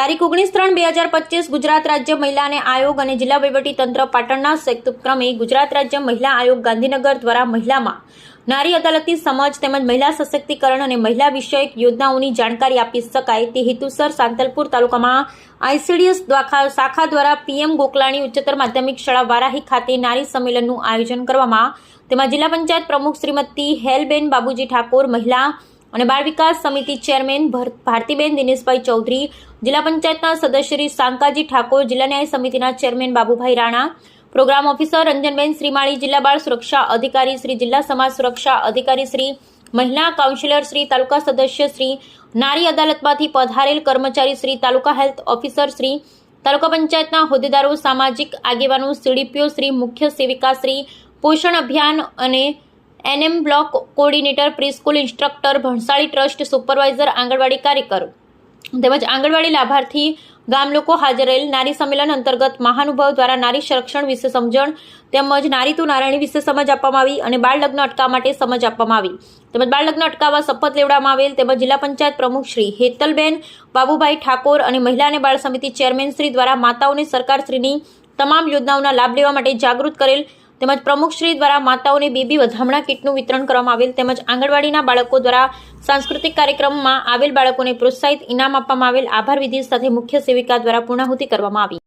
તારીખ ઓગણીસ ત્રણ બે હજાર પચીસ ગુજરાત રાજ્ય મહિલા અને આયોગ અને જિલ્લા તંત્ર પાટણના સંયુક્ત ઉપક્રમે ગુજરાત રાજ્ય મહિલા આયોગ ગાંધીનગર દ્વારા મહિલામાં નારી અદાલતની સમજ તેમજ મહિલા સશક્તિકરણ અને મહિલા વિષયક યોજનાઓની જાણકારી આપી શકાય તે હેતુસર સાંતલપુર તાલુકામાં આઈસીડીએસ શાખા દ્વારા પીએમ ગોકલાણી ઉચ્ચતર માધ્યમિક શાળા વારાહી ખાતે નારી સંમેલનનું આયોજન કરવામાં તેમાં જિલ્લા પંચાયત પ્રમુખ શ્રીમતી હેલબેન બાબુજી ઠાકોર મહિલા અને બાળ વિકાસ સમિતિ ચેરમેન ભર- ભારતીબેન દિનેશભાઈ ચૌધરી, જિલ્લા પંચાયતના સદસ્ય શ્રી સાંકાજી ઠાકોર, જિલ્લા ન્યાય સમિતિના chairman Babubhai Rana, programme officer Ranjanben Shrimali, જિલ્લા બાળ સુરક્ષા અધિકારી શ્રી, જિલ્લા સમાજ સુરક્ષા અધિકારી શ્રી, મહિલા કાઉન્સિલર શ્રી, તાલુકા સદસ્ય શ્રી, નારી અદાલતમાંથી પધારેલ કર્મચારી શ્રી, તાલુકા હેલ્થ ઓફિસર શ્રી, તાલુકા પંચાયતના હોદ્દેદારો, સામાજિક આગેવાનો, સીડીપીઓ શ્રી, મુખ્ય સેવિકા શ્રી, પોષણ અભિયાન અને ANM block coordinator, preschool instructor Bhansali trust, supervisor, anganwadi કાર્યકર. તેમજ આંગણવાડી લાભાર્થી ગામ લોકો હાજર રહેલ નારી સંમેલન અંતર્ગત મહાનુભાવ દ્વારા નારી સંરક્ષણ વિશે સમજણ તેમજ નારી તો નારાયણી વિશે સમજ આપવામાં આવી અને બાળ લગ્ન અટકાવવા માટે સમજ આપવામાં આવી. તેમજ બાળ લગ્ન અટકાવવા શપથ લેવડાવવામાં આવેલ તેમજ જિલ્લા પંચાયત પ્રમુખ શ્રી હેતલબેન બાબુભાઈ ઠાકોર અને મહિલા અને બાળ સમિતિ ચેરમેન શ્રી દ્વારા માતાઓને સરકારશ્રીની તમામ યોજનાઓના લાભ લેવા માટે જાગૃત કરેલ તેમજ પ્રમુખશ્રી દ્વારા માતાઓને બેબી વધામણા કીટનું વિતરણ કરવામાં આવેલ તેમજ આંગણવાડીના બાળકો દ્વારા સાંસ્કૃતિક કાર્યક્રમમાં આવેલ બાળકોને પ્રોત્સાહિત ઇનામ આપવામાં આવેલ આભાર વિધિ સાથે મુખ્ય સેવિકા દ્વારા પૂર્ણાહુતિ કરવામાં આવી.